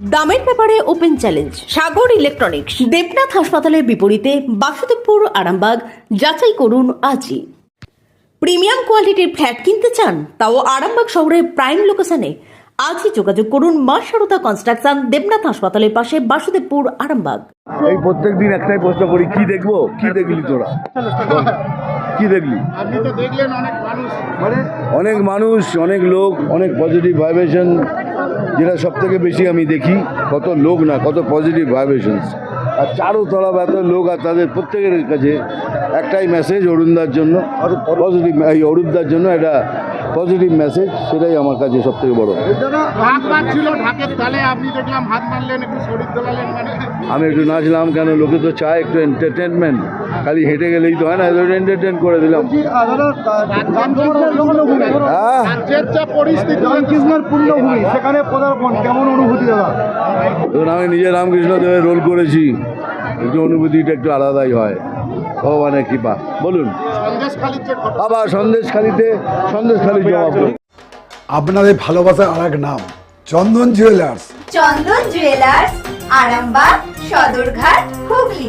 দামের ব্যাপারে open challenge Sagar electronics Debnath হাসপাতালের বিপরীতে বাসুদেবপুর আরামবাগ যাচাই করুন আজই। প্রিমিয়াম কোয়ালিটির ফ্ল্যাট কিনতে চান তাও আরামবাগ শহরের প্রাইম লোকেশনে আজই যোগাযোগ করুন মা সারদা কনস্ট্রাকশন দেবনাথ হাসপাতালের পাশে বাসুদেবপুর আরামবাগ। এই প্রত্যেক দিন একটাই প্রশ্ন করি কি দেখব? কি দেখলি তোরা? কি দেখলি? আপনি তো দেখলেন অনেক মানুষ। অনেক মানুষ অনেক লোক অনেক পজিটিভ ভাইব্রেশন যেটা সব থেকে বেশি আমি দেখি, কত লোক না, কত পজিটিভ ভাইব্রেশনস আর চারো তলা এত লোক আর তাদের প্রত্যেকের কাছে একটাই মেসেজ অরুণদার জন্য পজিটিভ এই অরূপদার জন্য একটা পজিটিভ মেসেজ সেটাই আমার কাছে সব থেকে বড়। ঢাক মারছিল ঢাকের তালে আপনি দেখলাম হাত মারলেন একটু শরীর দোলালেন মানে আমি একটু নাচলাম কেন? লোকে তো চায় একটু এন্টারটেনমেন্ট খালি হেঁটে গেলেই তো হয় না এন্টারটেন করে দিলাম। সেখানে কেমন অনুভূতি দাদা? আমি নিজে রামকৃষ্ণ দেবের রোল করেছি। একটু অনুভূতিটা একটু আলাদাই হয়। ভগবানের কৃপা। বলুন। আবার সন্দেশখালিতে সন্দেশখালি জবাব। আপনাদের ভালোবাসার আর এক নাম Chandan jewellers. Chandan jewellers Arambagh Sadarghat Hooghly.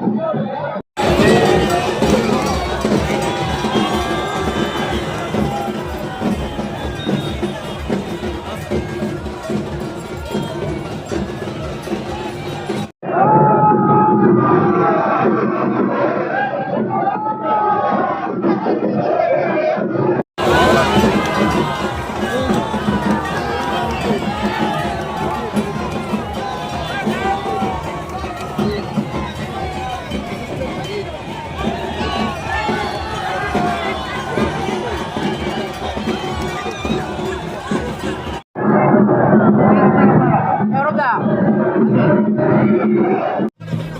Go!